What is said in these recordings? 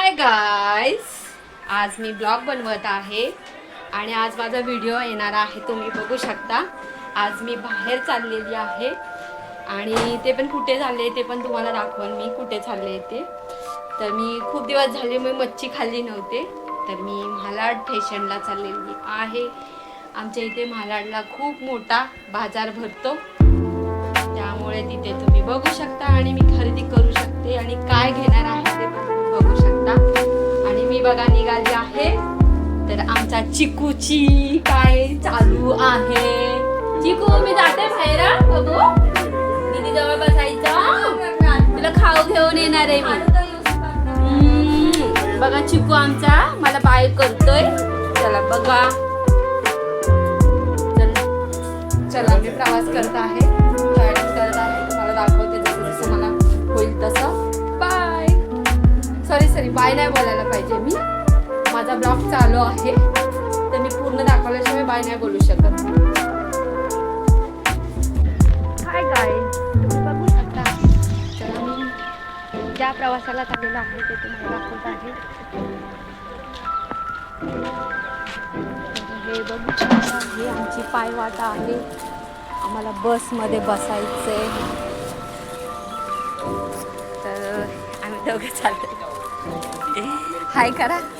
Hi guys आज मी blog बनवत आहे आणि आज माझा व्हिडिओ येणार आहे तुम्ही बघू शकता. आज मी बाहेर चाललेली आहे आणि ते पण कुठे झाले ते पण तुम्हाला दाखवन. मी कुठे चालले ते. तर मी खूप दिवस झाले मी मच्छी खाल्ली नव्हते. तर मी म्हालाड फेशनला चाललेली आहे. आमच्या इथे म्हालाडला खूप मोठा बाजार भरतो. त्यामुळे तिथे तुम्ही बघू शकता आणि मी खरेदी करू शकते आणि काय घेणार आहे ते बघा निघाली आहे. तर आमचा चिकूची काय चालू आहे? चिकू मी जाते बाहेर बघू. किती जवळ बसायचं. तुला खाऊ घेऊन येणार आहे मी. बघा चिकू आमचा. मला बाय करतोय. चला बघा. चला मी प्रवास करत आहे. सॉरी सॉरी बाय नाही बोलायला पाहिजे मी. माझा ब्लॉग चालू आहे. तर मी पूर्ण दाखवल्याशिवाय बाय नाही बोलू शकत. हाय गाय बघू शकता तर मी ज्या प्रवासाला चाललेलो आहे ते तुम्हाला दाखवत आहे. हे बघू शकता हे आमची पायवाटा आहे. आम्हाला बसमध्ये बसायचं आहे तर आम्ही दोघं चालतो हाय करा तिथे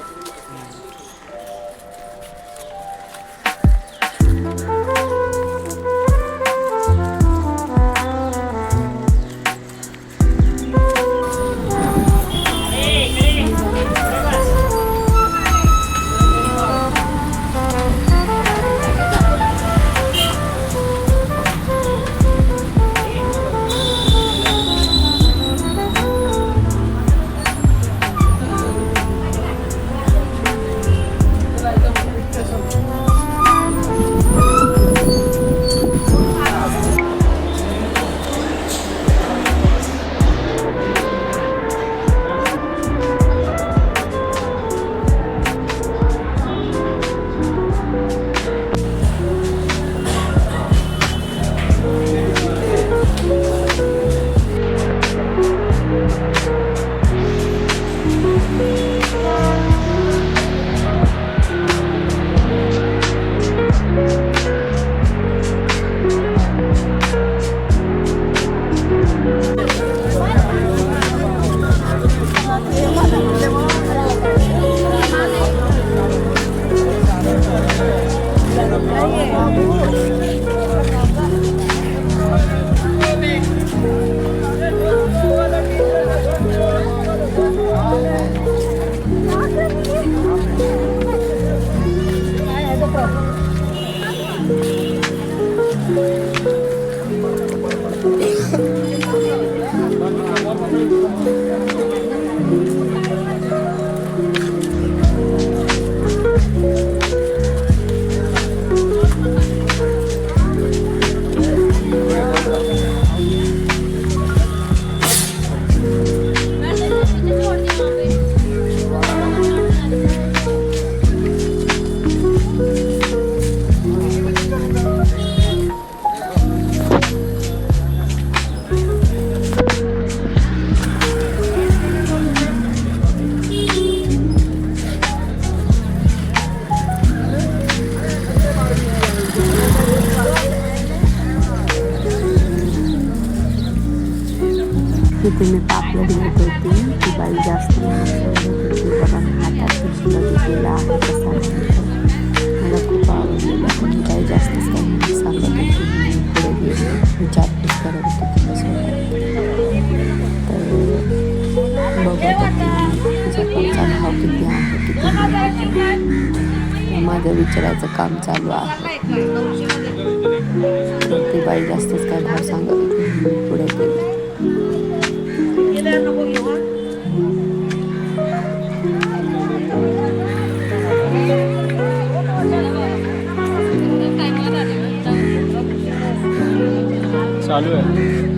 मी पापलेट घेत होती ती बाई जास्त महाग हातात कशी आहे मला खूप आवडलेलं काही जास्तच काही सांगत होती पुढे विचारपूस करत होती तर बघत होती भाव किती आहे किती माझं विचारायचं काम चालू आहे. ती बाई जास्तच काय भाव सांगत होती पुढे चालू आहे